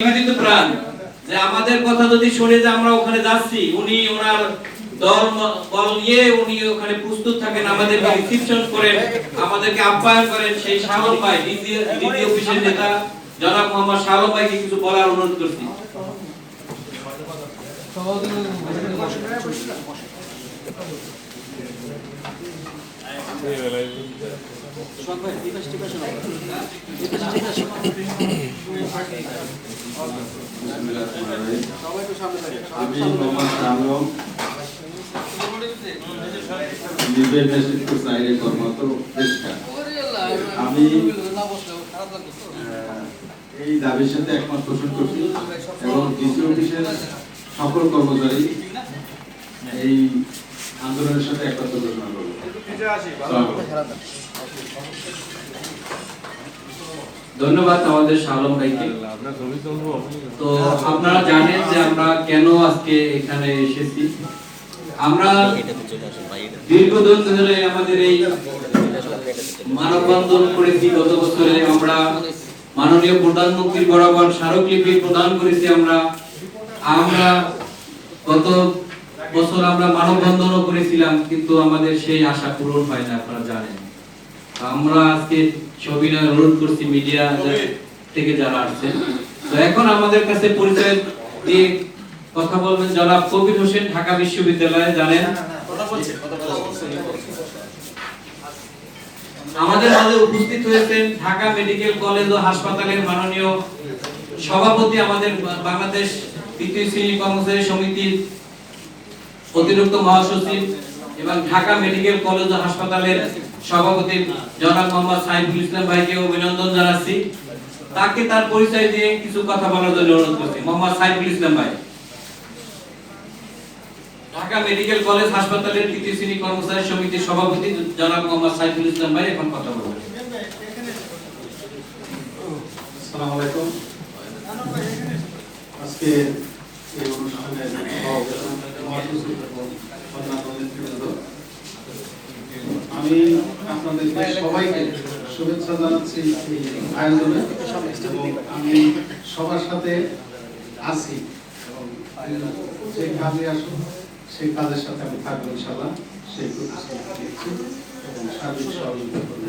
নিবেদিত প্রাণ যে আমাদের কথা যদি শুনে যে আমরা ওখানে যাচ্ছি উনি ওনার দল বল নিয়ে উনি ওখানে প্রস্তুত থাকেন আমাদেরকে রিসিপশন করেন আমাদেরকে আপ্যায়ন করেন সেই শাহল ভাই ডিসি অফিসের নেতা জনাব মোহাম্মদ শাহল ভাইকে কিছু বলার অনুরোধ করছি আমি মোহাম্মদ আলম লিবের নেতৃত্ব সাইডে কর্মরত আমি এই দাবির সাথে একমত পোষণ করছি এবং ডিসি অফিসের সকল কর্মচারী এই আন্দোলনের সাথে একত্র ঘোষণা করব ধন্যবাদ আমাদের শালম ভাইকে। তো আপনারা জানেন যে আমরা কেন আজকে এখানে এসেছি। আমরা দীর্ঘদিন ধরে আমাদের এই মানববন্ধন করেছি। গত বছরে আমরা মাননীয় প্রধানমন্ত্রী বরাবর স্মারকলিপি প্রদান করেছি আমরা। আমরা গত বছর আমরা মানববন্ধনও করেছিলাম কিন্তু আমাদের সেই আশা পূরণ হয় না আপনারা জানেন। আমরা আজকে সবিনয় অনুরোধ করছি মিডিয়া থেকে যারা আসছেন। তো এখন আমাদের কাছে পরিচয় দিয়ে কথা বলবেন জনাব কবির হোসেন ঢাকা বিশ্ববিদ্যালয়ে জানেন। আমাদের মাঝে উপস্থিত হয়েছেন ঢাকা মেডিকেল কলেজ ও হাসপাতালের মাননীয় সভাপতি আমাদের বাংলাদেশ তৃতীয় শ্রেণি কর্মচারী সমিতির অতিরিক্ত মহাসচিব এবং ঢাকা মেডিকেল কলেজ হাসপাতালের সভাপতি জনাব মোহাম্মদ সাইফুল ইসলাম ভাইকে অভিনন্দন জানাচ্ছি। তাকে তার পরিচয় দিয়ে কিছু কথা বলার জন্য অনুরোধ করছি। মোহাম্মদ সাইফুল ইসলাম ভাই। ঢাকা মেডিকেল কলেজ হাসপাতালের তৃতীয় শ্রেণি কর্মচারী সমিতির সভাপতি জনাব মোহাম্মদ সাইফুল ইসলাম ভাই এখন কথা বলবেন আজকে এই অনুষ্ঠানে মহাসচিব এবং অন্যান্য নেতৃবৃন্দ, আমি আপনাদেরকে সবাইকে শুভেচ্ছা জানাচ্ছি এই আয়োজনে আমি সবার সাথে আছি। যে কাজে আসুন, সেই কাজের সাথে আমি থাকব ইনশাল্লাহ সেই প্রতিশ্রুতি দিচ্ছি এবং সার্বিক সহযোগিতা করব।